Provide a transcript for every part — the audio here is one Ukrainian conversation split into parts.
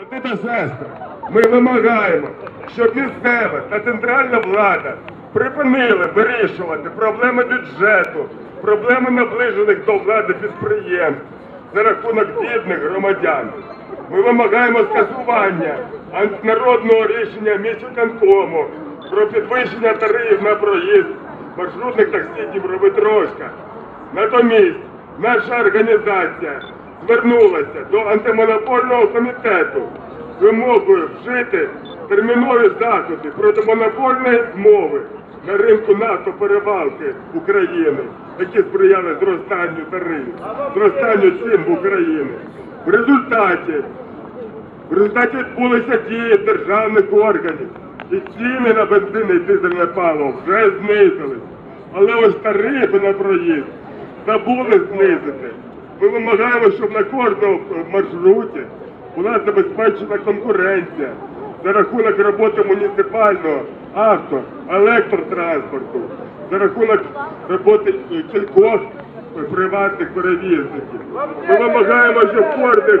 Брати та сестри, ми вимагаємо, щоб місцева та центральна влада припинили вирішувати проблеми бюджету, проблеми наближених до влади підприємств за рахунок бідних громадян. Ми вимагаємо скасування антинародного рішення міськвиконкому про підвищення тарифів на проїзд маршрутних таксі Дніпропетровська. Натомість наша організація звернулася до антимонопольного комітету з вимогою вжити термінові заходи проти монопольної змови на ринку нафтоперевалки України, які сприяли зростанню тарифів, зростанню цін в Україні. В результаті в результаті відбулися дії державних органів, і ціни на бензин і дизельне паливо вже знизились. Але ось тарифи на проїзд забули знизити. Ми вимагаємо, щоб на кожному маршруті була забезпечена конкуренція за рахунок роботи муніципального авто, електротранспорту, за рахунок роботи е, кількох приватних перевізників. Ми вимагаємо, щоб кожних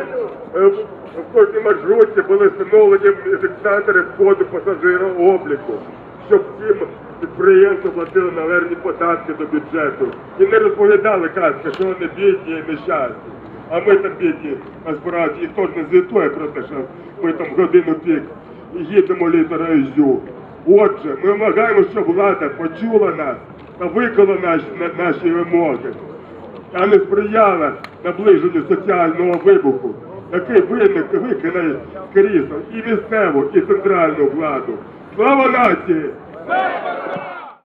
е, в кожній маршрутці були встановлені фіксатори входу пасажирообліку, щоб всім підприємствам платили належні податки до бюджету і не розповідали казки, що вони бідні і нещасні. А ми там бідні насправді ніхто ж не звітує про те, що ми там годину пік їдемо літера Ізю. Отже, ми вимагаємо, щоб влада почула нас та виконала наші, наші вимоги а не сприяла наближенню соціального вибуху, який виник виконає крізно і місцеву, і центральну владу. Vamos, Norte!